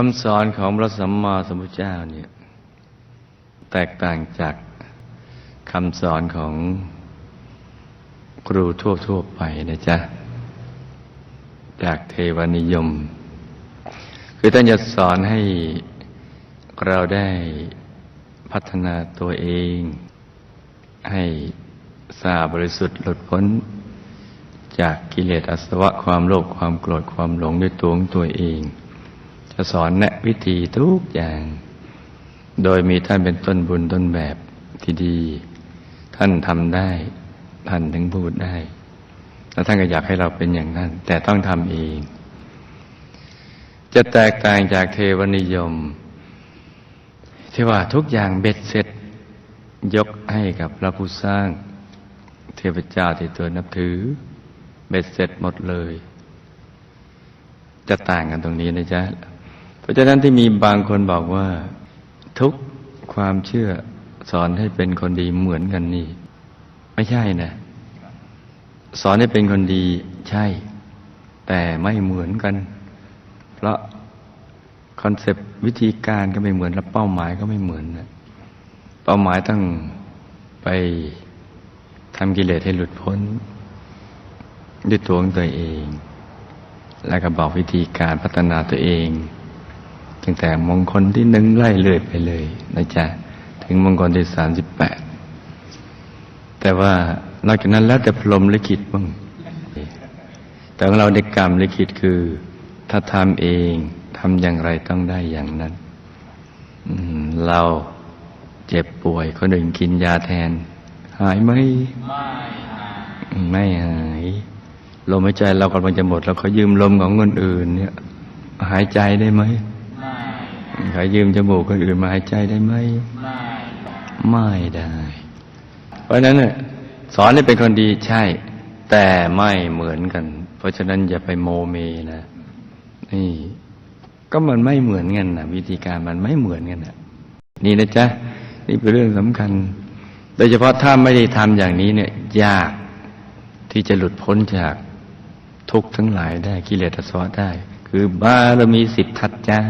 คำสอนของพระสัมมาสัมพุทธเจ้าเนี่ยแตกต่างจากคำสอนของครูทั่วๆไปนะจ๊ะ จากเทวนิยม คือท่านจะสอนให้เราได้พัฒนาตัวเอง ให้สะอาดบริสุทธิ์หลุดพ้น จากกิเลสอาสวะความโลภความโกรธความหลงด้วยตัวของตัวเอง จะสอนแนะวิธีทุกอย่าง โดยมีท่านเป็นต้นบุญต้นแบบที่ดี ท่านทำได้ ท่านถึงพูดได้ แล้วท่านก็อยากให้เราเป็นอย่างนั้น แต่ต้องทำเอง จะแตกต่างจากเทวนิยม ที่ว่าทุกอย่างเบ็ดเสร็จ ยกให้กับพระผู้สร้าง เทพเจ้าที่ตัวนับถือ เบ็ดเสร็จหมดเลย จะต่างกันตรงนี้นะจ๊ะ ราะฉะนั้นที่มีบางคนบอกว่า ทุกความเชื่อสอนให้เป็นคนดีเหมือนกันนี่ ไม่ใช่นะ สอนให้เป็นคนดีใช่ แต่ไม่เหมือนกัน เพราะคอนเซปต์วิธีการก็ไม่เหมือนและเป้าหมายก็ไม่เหมือนนะเป้าหมายต้องไปทำกิเลสให้หลุดพ้น ด้วยตัวของตัวเอง แล้วก็บอกวิธีการพัฒนาตัวเอง ตั้งแต่มงคลที่หนึ่งไล่เลื่อยไปเลยนะจ๊ะถึงมงคลที่สามสิบแปดแต่ว่านอกจากนั้นแล้วแต่พรหมลิขิตบ้างแต่ของเราเด็กรรมลิขิตคือ ถ้าทำเองทำอย่างไรต้องได้อย่างนั้นเราเจ็บป่วยคนอื่นกินยาแทน หายไหมไม่หายลมหายใจเรากำลังจะหมดแล้วเขายืมลมของคนอื่น เนี่ย หายใจได้ไหม ขายืมจมูกคนอื่นมาหายใจได้ไหมไม่ได้ เพราะฉะนั้นน่ะสอนให้เป็นคนดีใช่ แต่ไม่เหมือนกัน เพราะฉะนั้นอย่าไปโมเมนะนี่ ก็มันไม่เหมือนกันนะวิธีการมันไม่เหมือนกันนะนี่นะจ๊ะนี่เป็นเรื่องสำคัญ โดยเฉพาะถ้าไม่ได้ทำอย่างนี้เนี่ย ยากที่จะหลุดพ้นจากทุกข์ทั้งหลายได้กิเลสอาสวะได้ คือบารมีสิบทัศจ้า